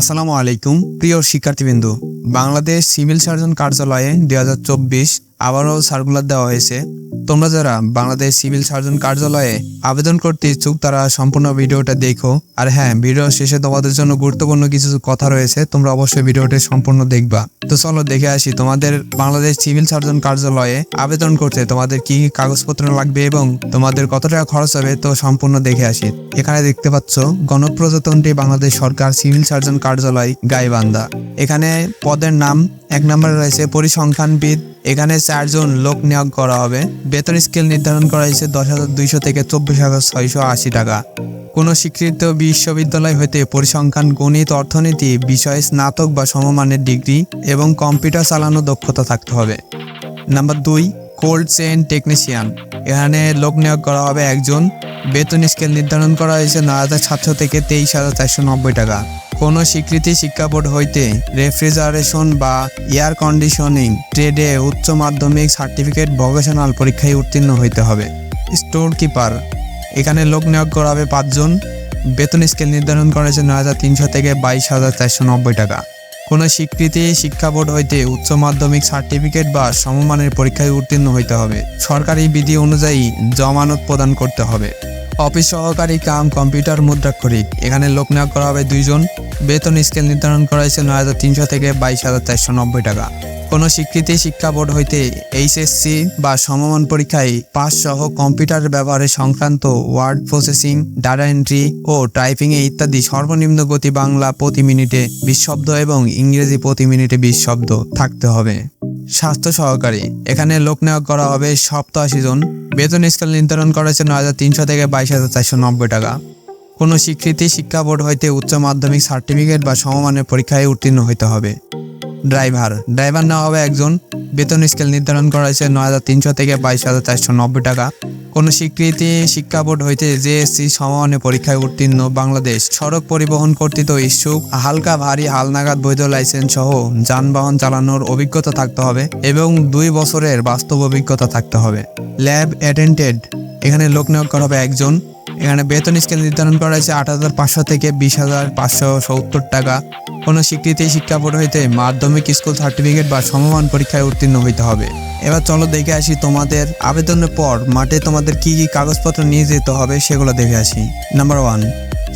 আসসালামু আলাইকুম প্রিয় শিক্ষার্থীবৃন্দু। বাংলাদেশ সিভিল সার্জন কার্যালয়ে দুই হাজার চব্বিশ আবারও সার্কুলার দেওয়া হয়েছে। তোমরা যারা বাংলাদেশ সিভিল সার্জন কার্যালয়ে আবেদন করতে ইচ্ছুক, তারা সম্পূর্ণ ভিডিওটা দেখো। আর হ্যাঁ ভিডিও শেষে তোমাদের জন্য গুরুত্বপূর্ণ কিছু কথা রয়েছে, তোমরা অবশ্যই ভিডিওটি সম্পূর্ণ দেখবা। তো চলো দেখে আসি, তোমাদের বাংলাদেশ সিভিল সার্জন কার্যালয়ে আবেদন করতে তোমাদের কি কি কাগজপত্র লাগবে এবং তোমাদের কত টাকা খরচ হবে, তো সম্পূর্ণ দেখে আসি। এখানে দেখতে পাচ্ছ, গণপ্রজাতন্ত্রী বাংলাদেশ সরকার সিভিল সার্জন কার্যালয় গাইবান্ধা। এখানে পদের নাম, এক নম্বরে রয়েছে পরিসংখ্যানবিদ। এখানে চারজন লোক নিয়োগ করা হবে। বেতন স্কেল নির্ধারণ করা হয়েছে দশ হাজার দুইশো থেকে চব্বিশ হাজার ছয়শো আশি টাকা। কোনো স্বীকৃত বিশ্ববিদ্যালয় হতে পরিসংখ্যান, গণিত, অর্থনীতি, বিষয়ে, স্নাতক বা সমমানের ডিগ্রি এবং কম্পিউটার চালানো দক্ষতা থাকতে হবে। নাম্বার দুই, কোল্ড চেন টেকনিশিয়ান। এখানে লোক নিয়োগ করা হবে একজন। বেতন স্কেল নির্ধারণ করা হয়েছে নয় হাজার সাতশো থেকে তেইশ হাজার চারশো নব্বই টাকা। কোনো স্বীকৃতি শিক্ষা বোর্ড হইতে রেফ্রিজারেশন বা এয়ার কন্ডিশনিং, ট্রেডে উচ্চ মাধ্যমিক সার্টিফিকেট ভোকেশনাল পরীক্ষায় উত্তীর্ণ হইতে হবে। স্টোর কিপার এখানে লোক নিয়োগ করা হবে পাঁচজন। বেতন স্কেল নির্ধারণ করা হয়েছে নয় হাজার তিনশো থেকে বাইশ হাজার চারশো নব্বই টাকা। কোনো স্বীকৃতি শিক্ষা বোর্ড হইতে উচ্চ মাধ্যমিক সার্টিফিকেট বা সমমানের পরীক্ষায় উত্তীর্ণ হইতে হবে। সরকারি বিধি অনুযায়ী জমানত প্রদান করতে হবে। অফিস সহকারী কাম কম্পিউটার মুদ্রাক্ষরিক। এখানে লোক নিয়োগ করা হবে দুইজন। বেতন স্কেল নির্ধারণ করা হয়েছে নয় হাজার তিনশো থেকে বাইশ হাজার চারশো নব্বই টাকা। কোনো স্বীকৃতি শিক্ষা বোর্ড হইতে এইচএসসি বা সমমান পরীক্ষায় পাস সহ কম্পিউটার ব্যবহারের সংক্রান্ত ওয়ার্ড প্রসেসিং, ডাটা এন্ট্রি ও টাইপিং এ ইত্যাদি সর্বনিম্ন গতি বাংলা প্রতি মিনিটে বিশ শব্দ এবং ইংরেজি প্রতি মিনিটে বিশ শব্দ থাকতে হবে। স্বাস্থ্য সহকারী। এখানে লোক নিয়োগ করা হবে সপ্তাশি জন বেতন স্কেল নির্ধারণ করা হয়েছে নয় হাজার তিনশো থেকে বাইশ হাজার চারশো নব্বই টাকা। কোনো স্বীকৃতি শিক্ষা বোর্ড হইতে উচ্চ মাধ্যমিক সার্টিফিকেট বা সমমানের পরীক্ষায় উত্তীর্ণ হইতে হবে। ড্রাইভার। ড্রাইভার নেওয়া হবে একজন। বেতন স্কেল নির্ধারণ করা হয়েছে নয় হাজার তিনশো থেকে বাইশ হাজার চারশো নব্বই টাকা। কোনো স্বীকৃতি শিক্ষা বোর্ড হইতে জেএসসি সমমানের পরীক্ষায় উত্তীর্ণ বাংলাদেশ। সড়ক পরিবহন কর্তৃত ইচ্ছুক। হালকা, ভারী, হালনাগাদ বৈধ লাইসেন্স সহ যানবাহন চালানোর অভিজ্ঞতা থাকতে হবে এবং দুই বছরের বাস্তব অভিজ্ঞতা থাকতে হবে। ল্যাব অ্যাটেন্টেড এখানে লোক নিয়োগ করা হবে একজন। এখানে বেতন স্কেল নির্ধারণ করা হয়েছে আট হাজার পাঁচশো থেকে বিশ হাজার পাঁচশো সত্তর টাকা। কোনো স্বীকৃতি শিক্ষা বোর্ড হইতে মাধ্যমিক স্কুল সার্টিফিকেট বা সমমান পরীক্ষায় উত্তীর্ণ হইতে হবে। এবার চলো দেখে আসি তোমাদের আবেদনের পর মাঠে তোমাদের কি কি কাগজপত্র নিয়ে যেতে হবে সেগুলো দেখে আসি। নাম্বার ওয়ান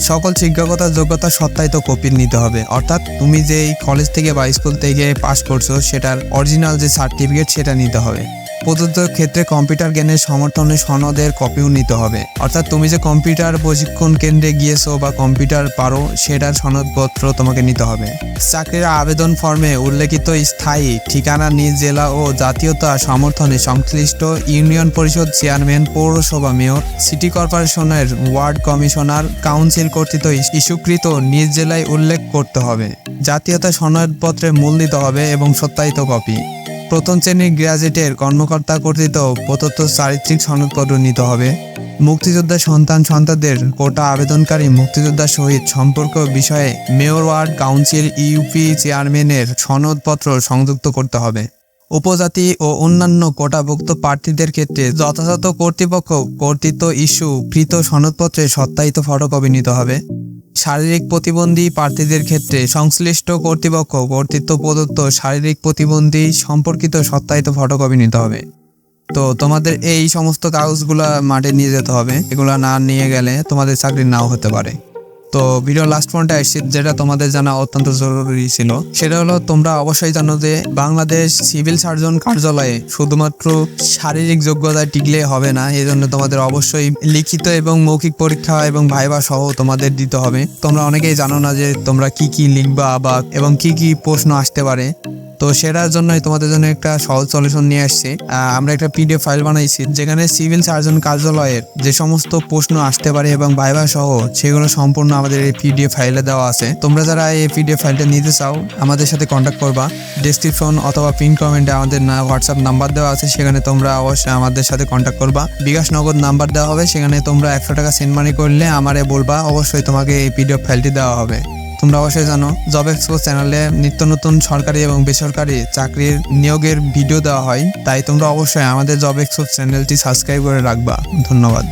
সকল শিক্ষকতা যোগ্যতা সত্যায়িত কপি নিতে হবে। অর্থাৎ তুমি যেই কলেজ থেকে বা স্কুল থেকে পাস করছ, সেটার অরিজিনাল যে সার্টিফিকেট সেটা নিতে হবে। প্রদত্ত ক্ষেত্রে কম্পিউটার জ্ঞানের সমর্থনে সনদের কপিও নিতে হবে। অর্থাৎ তুমি যে কম্পিউটার প্রশিক্ষণ কেন্দ্রে গিয়েছো বা কম্পিউটার পারো, সেটার সনদপত্র তোমাকে নিতে হবে। চাকরির আবেদন ফর্মে উল্লেখিত স্থায়ী ঠিকানা, নিজ জেলা ও জাতীয়তা সমর্থনে সংশ্লিষ্ট ইউনিয়ন পরিষদ চেয়ারম্যান, পৌরসভা মেয়র, সিটি কর্পোরেশনের ওয়ার্ড কমিশনার, কাউন্সিল কর্তৃক ইস্যুকৃত নিজ জেলায় উল্লেখ করতে হবে। জাতীয়তা সনদপত্রে মূল দিতে হবে এবং সত্যায়িত কপি। প্রথম শ্রেণির গ্রাজুয়েটের কর্মকর্তা কর্তৃক প্রদত্ত চারিত্রিক সনদপত্র নিতে হবে। মুক্তিযোদ্ধার সন্তান সন্তানদের কোটা আবেদনকারী মুক্তিযোদ্ধার সহিত সম্পর্ক বিষয়ে মেয়র ওয়ার্ড কাউন্সিল ইউপি চেয়ারম্যানের সনদপত্র সংযুক্ত করতে হবে। উপজাতি ও অন্যান্য কোটাভুক্ত প্রার্থীদের ক্ষেত্রে যথাযথ কর্তৃপক্ষ কর্তৃত্ব ইস্যু কৃত সনদপত্রে সত্যায়িত ফটোকপি নিতে হবে। শারীরিক প্রতিবন্ধী প্রার্থীদের ক্ষেত্রে সংশ্লিষ্ট কর্তৃপক্ষ কর্তৃত্ব প্রদত্ত শারীরিক প্রতিবন্ধী সম্পর্কিত সত্যায়িত ফটোকপি নিতে হবে। তো তোমাদের এই সমস্ত কাগজগুলো মাঠে নিয়ে যেতে হবে। এগুলো না নিয়ে গেলে তোমাদের চাকরি নাও হতে পারে। তো ভিডিও লাস্ট পয়েন্টে আসছি, যেটা তোমাদের জানা অত্যন্ত জরুরি ছিল। সেটা হলো, তোমরা অবশ্যই জানো যে বাংলাদেশ সিভিল সার্জন কার্যালয়ে শুধুমাত্র শারীরিক যোগ্যতা টিকলে হবে না এই জন্য তোমাদের অবশ্যই লিখিত এবং মৌখিক পরীক্ষা এবং ভাইবা সহ তোমাদের দিতে হবে। তোমরা অনেকেই জানো না যে তোমরা কি কি লিখবা বা, এবং কি কি প্রশ্ন আসতে পারে। তো সেটার জন্যই তোমাদের জন্য একটা সহজ সলিউশন নিয়ে আসছি। আমরা একটা পিডিএফ ফাইল বানাইছি, যেখানে সিভিল সার্জন কার্যালয়ের যে সমস্ত প্রশ্ন আসতে পারে এবং ভাইবা সহ সেগুলো সম্পূর্ণ আমাদের এই পিডিএফ ফাইলে দেওয়া আছে। তোমরা যারা এই পিডিএফ ফাইলটা নিতে চাও, আমাদের সাথে কন্ট্যাক্ট করবা। ডেসক্রিপশন অথবা পিন কমেন্টে আমাদের না হোয়াটসঅ্যাপ নাম্বার দেওয়া আছে, সেখানে তোমরা অবশ্যই আমাদের সাথে কন্ট্যাক্ট করবা। বিকাশ নগদ নাম্বার দেওয়া হবে, সেখানে তোমরা একশো টাকা সেন্ড মানি করলে আমারে বলবা, অবশ্যই তোমাকে এই পিডিএফ ফাইলটি দেওয়া হবে। তোমরা অবশ্যই জানো জব এক্সপো চ্যানেলে নিত্য নতুন সরকারি এবং বেসরকারি চাকরির নিয়োগের ভিডিও দেওয়া হয়। তাই তোমরা অবশ্যই আমাদের জব এক্সপো চ্যানেলটি সাবস্ক্রাইব করে রাখবা। ধন্যবাদ।